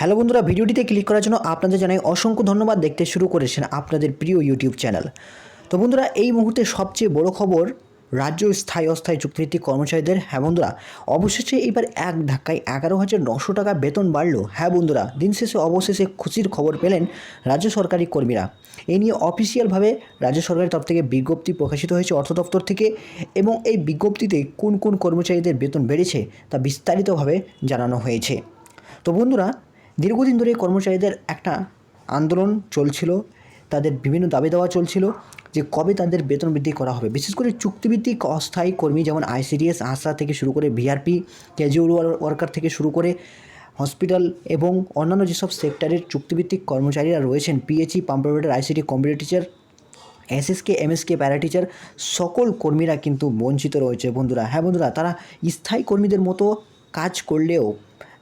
Hello বন্ধুরা, ভিডিওটিতে click করার জন্য আপনাদের জানাই অসংখ্য ধন্যবাদ। দেখতে শুরু করেছেন আপনাদের প্রিয় ইউটিউব চ্যানেল তো বন্ধুরা, এই মুহূর্তে সবচেয়ে বড় খবর রাজ্য স্থায়ী অস্থায়ী চুক্তিভিত্তিক কর্মচারীদের। হ্যাঁ বন্ধুরা, অবশেষে এবার এক ধাক্কায় এগারো হাজার নশো টাকা বেতন বাড়ল। হ্যাঁ বন্ধুরা, দিন শেষে অবশেষে খুশির খবর পেলেন রাজ্য সরকারি কর্মীরা। এই নিয়ে অফিসিয়ালভাবে রাজ্য সরকারের তরফ থেকে বিজ্ঞপ্তি প্রকাশিত হয়েছে অর্থ দপ্তর থেকে এবং এই বিজ্ঞপ্তিতে কোন কোন কর্মচারীদের বেতন বেড়েছে তা বিস্তারিতভাবে জানানো হয়েছে। তো বন্ধুরা দীর্ঘদিন ধরে কর্মচারীদের একটা আন্দোলন চলছিল, তাদের বিভিন্ন দাবি দেওয়া চলছিল যে কবে তাদের বেতন বৃদ্ধি করা হবে। বিশেষ করে চুক্তিভিত্তিক অস্থায়ী কর্মী যেমন আইসিডিএস আশা থেকে শুরু করে ভিআরপি ক্যাজুয়াল ওয়ার্কার থেকে শুরু করে হসপিটাল এবং অন্যান্য যেসব সেক্টরের চুক্তিভিত্তিক কর্মচারীরা রয়েছেন, PHE pump operator ICD, computer teacher, SSK, MSK, para teacher, সকল কর্মীরা কিন্তু বঞ্চিত রয়েছে বন্ধুরা। হ্যাঁ বন্ধুরা, তারা স্থায়ী কর্মীদের মতো কাজ করলেও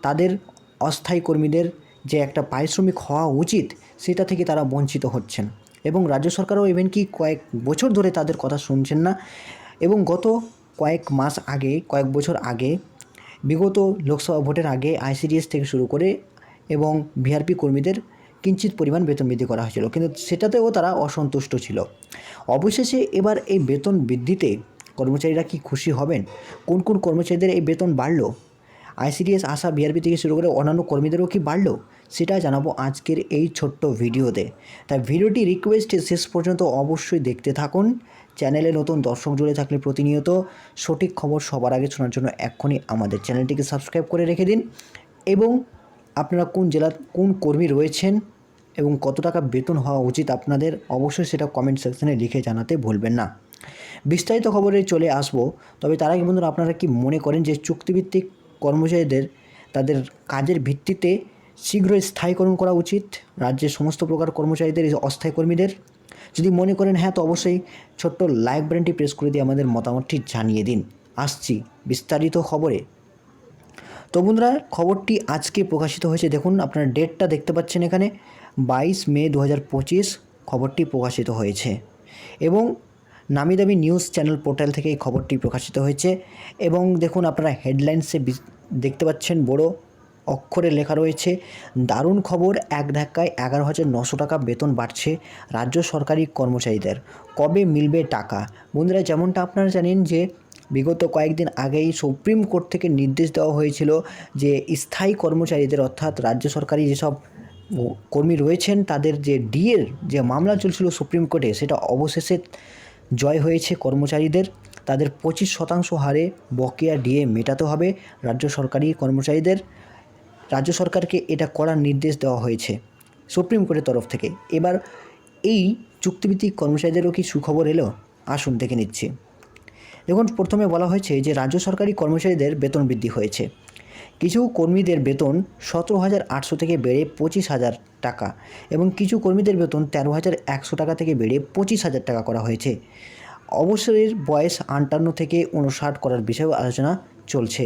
তাদের অস্থায়ী কর্মীদের যে একটা পারিশ্রমিক হওয়া উচিত, সেটা থেকে তারা বঞ্চিত হচ্ছেন। এবং রাজ্য সরকারও ইভেন কি কয়েক বছর ধরে তাদের কথা শুনছেন না। এবং গত কয়েক মাস আগে, কয়েক বছর আগে, বিগত লোকসভা ভোটের আগে আইসিডিএস থেকে শুরু করে এবং ভিআরপি কর্মীদের কিঞ্চিত পরিমাণ বেতন বৃদ্ধি করা হয়েছিল। কিন্তু সেটাতেও তারা অসন্তুষ্ট ছিল। অবশেষে এবার এই বেতন বৃদ্ধিতে কর্মচারীরা কি খুশি হবেন? কোন কোন কর্মচারীদের এই বেতন বাড়লো? আইসিডিএস আশা বিআরপি থেকে শুরু করে অন্যান্য কর্মীদেরও কি বাড়লো? সেটা জানাব আজকের এই ছোট্ট ভিডিওতে। তাই ভিডিওটি রিকোয়েস্ট শেষ পর্যন্ত অবশ্যই দেখতে থাকুন। চ্যানেলে নতুন দর্শক জুড়ে থাকলে প্রতিনিয়ত সঠিক খবর সবার আগে শোনার জন্য এক্ষুনি আমাদের চ্যানেলটিকে সাবস্ক্রাইব করে রেখে দিন। এবং আপনারা কোন জেলার কোন কর্মী রয়েছেন এবং কত টাকা বেতন হওয়া উচিত আপনাদের, অবশ্যই সেটা কমেন্ট সেকশনে লিখে জানাতে ভুলবেন না। বিস্তারিত খবরে চলে আসব। তবে তার আগে বন্ধুরা, আপনারা কি মনে করেন যে চুক্তিভিত্তিক কর্মচারীদের তাদের কাজের ভিত্তিতে শীঘ্রই স্থায়ীকরণ করা উচিত। রাজ্যের সমস্ত প্রকার কর্মচারীদের এই অস্থায়ী কর্মীদের। যদি মনে করেন হ্যাঁ তো অবশ্যই ছোট্ট লাইক বাটনটি প্রেস করে দিয়ে আমাদের মতামতটি জানিয়ে দিন। আসছি বিস্তারিত খবরে। তো বন্ধুরা, খবরটি আজকে প্রকাশিত হয়েছে। দেখুন, আপনার ডেটটা দেখতে পাচ্ছেন এখানে। বাইশ মে দু হাজার পঁচিশ খবরটি প্রকাশিত হয়েছে। এবং নামি দামি নিউজ চ্যানেল পোর্টাল থেকে এই খবরটি প্রকাশিত হয়েছে এবং দেখুন আপনারা হেডলাইন্সে দেখতে পাচ্ছেন বড় অক্ষরে লেখা রয়েছে, দারুণ খবর, এক ধাক্কায় এগারো হাজার নশো টাকা বেতন বাড়ছে রাজ্য সরকারি কর্মচারীদের। কবে মিলবে টাকা? বন্ধুরা, যেমনটা আপনারা জানেন যে বিগত কয়েকদিন আগেই সুপ্রিম কোর্ট থেকে নির্দেশ দেওয়া হয়েছিল যে স্থায়ী কর্মচারীদের, অর্থাৎ রাজ্য সরকারি যেসব কর্মী রয়েছেন, তাদের যে ডিএর যে মামলা চলছিল সুপ্রিম কোর্টে, সেটা অবশেষে জয় হয়েছে কর্মচারীদের। তাদের পঁচিশ শতাংশ হারে বকেয়া ডিএ মেটাতে হবে রাজ্য সরকারি কর্মচারীদের। রাজ্য সরকারকে এটা করার নির্দেশ দেওয়া হয়েছে সুপ্রিম কোর্টের তরফ থেকে। এবার এই চুক্তিভিত্তিক কর্মচারীদেরও কি সুখবর এলো? আসুন দেখে নিচ্ছি। দেখুন, প্রথমে বলা হয়েছে যে, রাজ্য সরকারি কর্মচারীদের বেতন বৃদ্ধি হয়েছে। কিছু কর্মীদের বেতন সতেরো হাজার আটশো থেকে বেড়ে পঁচিশ হাজার টাকা এবং কিছু কর্মীদের বেতন তেরো হাজার একশো টাকা থেকে বেড়ে পঁচিশ হাজার টাকা করা হয়েছে। অবসরের বয়স আটান্ন থেকে উনষাট করার বিষয়েও আলোচনা চলছে।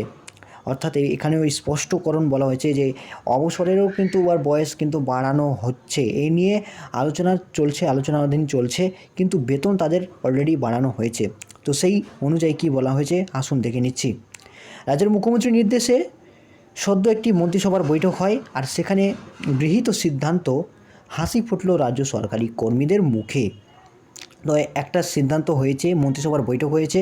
অর্থাৎ এখানে ওই স্পষ্টকরণ বলা হয়েছে যে, অবসরেরও কিন্তু আর বয়স কিন্তু বাড়ানো হচ্ছে। এই নিয়ে আলোচনা চলছে, আলোচনাধীন চলছে, কিন্তু বেতন তাদের অলরেডি বাড়ানো হয়েছে। তো সেই অনুযায়ী কি বলা হয়েছে, আসুন দেখে নিচ্ছি। রাজ্যের মুখ্যমন্ত্রীর নির্দেশে সদ্য একটি মন্ত্রিসভার বৈঠক হয় আর সেখানে গৃহীত সিদ্ধান্ত হাসি ফুটল রাজ্য সরকারি কর্মীদের মুখে। তো একটা সিদ্ধান্ত হয়েছে, মন্ত্রিসভার বৈঠক হয়েছে।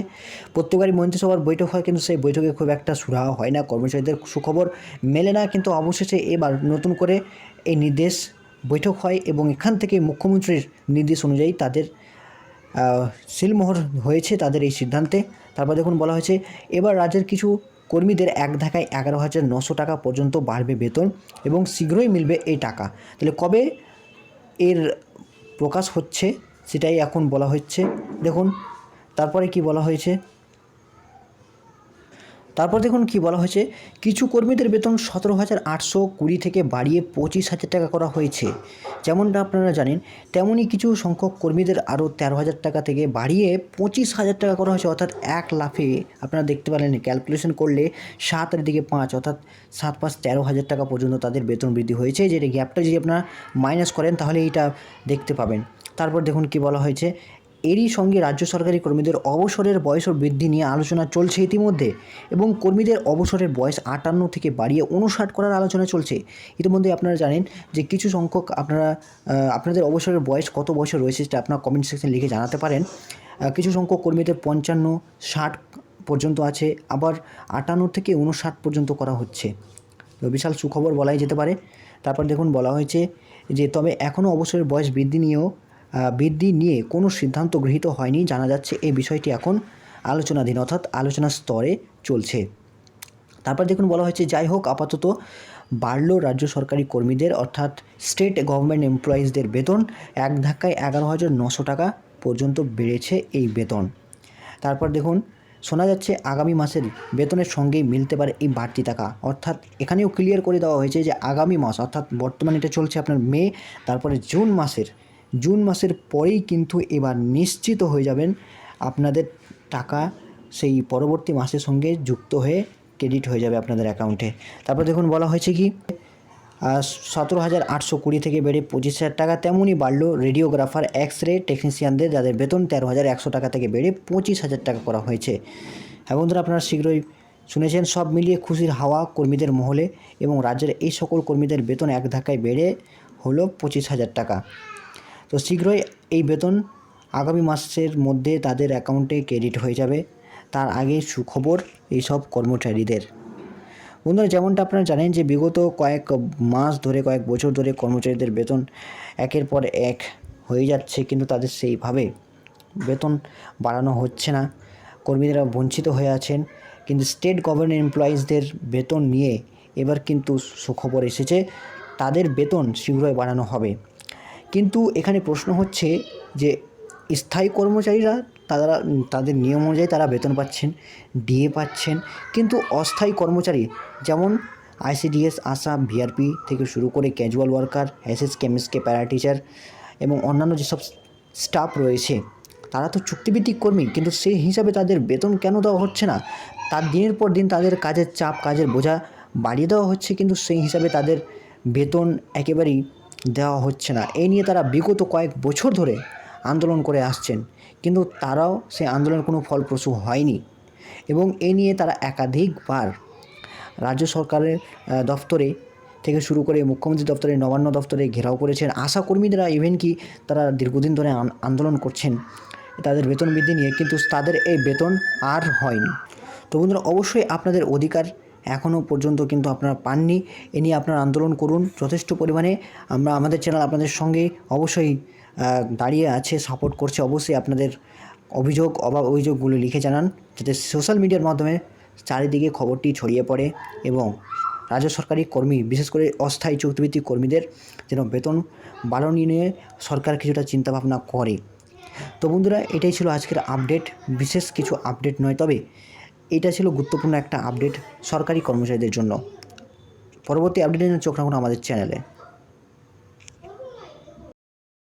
প্রত্যেকবারই মন্ত্রিসভার বৈঠক হয় কিন্তু সেই বৈঠকে খুব একটা সুরাহা হয় না, কর্মচারীদের সুখবর মেলে না কিন্তু অবশেষে এবার নতুন করে এই নির্দেশ বৈঠক হয় এবং এখান থেকে মুখ্যমন্ত্রীর নির্দেশ অনুযায়ী তাদের সিলমোহর হয়েছে তাদের এই সিদ্ধান্তে। তারপর দেখুন বলা হয়েছে, এবার রাজ্যের কিছু কর্মীদের এক ধাক্কায় এগারো হাজার নশো টাকা পর্যন্ত বাড়বে বেতন এবং শীঘ্রই মিলবে এই টাকা। তাহলে কবে এর প্রকাশ হচ্ছে সেটাই এখন বলা হচ্ছে। দেখুন, তারপরে কি বলা হয়েছে? তারপর দেখুন কি বলা হয়েছে, কিছু কর্মীদের বেতন সতেরো হাজার আটশো কুড়ি থেকে বাড়িয়ে পঁচিশ হাজার টাকা করা হয়েছে। যেমনটা আপনারা জানেন, তেমনই কিছু সংখ্যক কর্মীদের আরও তেরো হাজার টাকা থেকে বাড়িয়ে পঁচিশ হাজার টাকা করা হয়েছে। অর্থাৎ এক লাফে আপনারা দেখতে পারেন ক্যালকুলেশন করলে সাতের দিকে পাঁচ, অর্থাৎ সাত পাঁচ তেরো হাজার টাকা পর্যন্ত তাদের বেতন বৃদ্ধি হয়েছে। যেটা গ্যাপটা যদি আপনারা মাইনাস করেন, তাহলে এইটা দেখতে পাবেন। তারপর দেখুন কি বলা হয়েছে এরই সঙ্গে রাজ্য সরকারি কর্মীদের অবসরের বয়সও বৃদ্ধি নিয়ে আলোচনা চলছে ইতিমধ্যে এবং কর্মীদের অবসরের বয়স আটান্ন থেকে বাড়িয়ে উনষাট করার আলোচনা চলছে। ইতিমধ্যে আপনারা জানেন যে কিছু সংখ্যক আপনারা আপনাদের অবসরের বয়স কত বছর রয়েছে সেটা আপনারা কমেন্ট সেকশন লিখে জানাতে পারেন। কিছু সংখ্যক কর্মীদের পঞ্চান্ন, ষাট পর্যন্ত আছে, আবার আটান্ন থেকে উনষাট পর্যন্ত করা হচ্ছে। তো বিশাল সুখবর বলাই যেতে পারে। তারপর দেখুন বলা হয়েছে যে, তবে এখনও অবসরের বয়স বৃদ্ধি নিয়েও বৃদ্ধি নিয়ে কোনো সিদ্ধান্ত গৃহীত হয়নি, জানা যাচ্ছে এই বিষয়টি এখন আলোচনাধীন, অর্থাৎ আলোচনার স্তরে চলছে। তারপর দেখুন, বলা হয়েছে, যাই হোক, আপাতত বাড়লো রাজ্য সরকারি কর্মীদের, অর্থাৎ স্টেট গভর্নমেন্ট এমপ্লয়িজদের বেতন। এক ধাক্কায় এগারো হাজার নশো টাকা পর্যন্ত বেড়েছে এই বেতন। তারপর দেখুন, শোনা যাচ্ছে, আগামী মাসের বেতনের সঙ্গেই মিলতে পারে এই বাড়তি টাকা। অর্থাৎ এখানেও ক্লিয়ার করে দেওয়া হয়েছে যে, আগামী মাস, অর্থাৎ বর্তমানে এটা চলছে আপনার মে, তারপরে জুন মাসের জুন মাসের পরেই কিন্তু এবার নিশ্চিত হয়ে যাবেন আপনাদের টাকা সেই পরবর্তী মাসের সঙ্গে যুক্ত হয়ে ক্রেডিট হয়ে যাবে আপনাদের অ্যাকাউন্টে। তারপর দেখুন বলা হয়েছে কি সতেরো হাজার আটশো কুড়ি থেকে বেড়ে পঁচিশ হাজার টাকা তেমনই বাড়লো। রেডিওগ্রাফার এক্স রে টেকনিশিয়ানদের, যাদের বেতন তেরো হাজার একশো টাকা থেকে বেড়ে পঁচিশ হাজার টাকা করা হয়েছে। হ্যাঁ বন্ধুরা, আপনারা শীঘ্রই শুনেছেন, সব মিলিয়ে খুশির হাওয়া কর্মীদের মহলে এবং রাজ্যের এই সকল কর্মীদের বেতন এক ধাক্কায় বেড়ে হলো পঁচিশ হাজার টাকা। তো শীঘ্রই এই বেতন আগামী মাসের মধ্যে তাদের অ্যাকাউন্টে ক্রেডিট হয়ে যাবে। তার আগে সুখবর এইসব কর্মচারীদের। বন্ধুরা, যেমনটা আপনারা জানেন যে বিগত কয়েক মাস ধরে, কয়েক বছর ধরে কর্মচারীদের বেতন একের পর এক হয়ে যাচ্ছে, কিন্তু তাদের সেইভাবে বেতন বাড়ানো হচ্ছে না। কর্মীরা বঞ্চিত হয়ে আছেন, কিন্তু স্টেট গভর্নমেন্ট এমপ্লয়িজদের বেতন নিয়ে এবার কিন্তু সুখবর এসেছে। তাদের বেতন শীঘ্রই বাড়ানো হবে। কিন্তু এখানে প্রশ্ন হচ্ছে যে স্থায়ী কর্মচারীরা তারা, তাদের নিয়ম অনুযায়ী তারা বেতন পাচ্ছেন, ডিএ পাচ্ছেন, কিন্তু অস্থায়ী কর্মচারী যেমন আইসিডিএস আশা ভিআরপি থেকে শুরু করে casual worker, SS কেমিস্টকে para teacher এবং অন্যান্য যেসব স্টাফ রয়েছে, তারা তো চুক্তিভিত্তিক কর্মী, কিন্তু সেই হিসাবে তাদের বেতন কেন দেওয়া হচ্ছে না? তার দিনের পর দিন তাদের কাজের চাপ, কাজের বোঝা বাড়িয়ে দেওয়া হচ্ছে, কিন্তু সেই হিসাবে তাদের বেতন একেবারেই দেওয়া হচ্ছে না। এই নিয়ে তারা বিগত কয়েক বছর ধরে আন্দোলন করে আসছেন কিন্তু তারাও সেই আন্দোলনের কোনো ফলপ্রসূ হয়নি এবং এ নিয়ে তারা একাধিকবার রাজ্য সরকারের আহ, দপ্তরে থেকে শুরু করে মুখ্যমন্ত্রী দপ্তরে নবান্ন দপ্তরে ঘেরাও করেছেন। আশা কর্মীরা ইভেন কি তারা দীর্ঘদিন ধরে আন্দোলন করছেন তাদের বেতন বৃদ্ধি নিয়ে কিন্তু তাদের এই বেতন আর হয়নি। তো বন্ধুরা অবশ্যই আপনাদের অধিকার এখনও পর্যন্ত কিন্তু আপনারা পাননি। এ নিয়ে আপনারা আন্দোলন করুন। যথেষ্ট পরিমাণে আমরা, আমাদের চ্যানেল আপনাদের সঙ্গে অবশ্যই দাঁড়িয়ে আছে সাপোর্ট করছে। অবশ্যই আপনাদের অভিযোগ, অভাব অভিযোগগুলো লিখে জানান। যাতে সোশ্যাল মিডিয়ার মাধ্যমে চারিদিকে খবরটি ছড়িয়ে পড়ে এবং রাজ্য সরকারি কর্মী, বিশেষ করে অস্থায়ী চুক্তিভিত্তিক কর্মীদের যেন বেতন বাড়ানো নিয়ে সরকার কিছুটা চিন্তাভাবনা করে। তো বন্ধুরা, এটাই ছিল আজকের আপডেট বিশেষ কিছু আপডেট নয়, তবে এটা ছিল গুরুত্বপূর্ণ একটা আপডেট সরকারি কর্মচারীদের জন্য। পরবর্তী আপডেটের জন্য চোখ রাখুন আমাদের চ্যানেলে।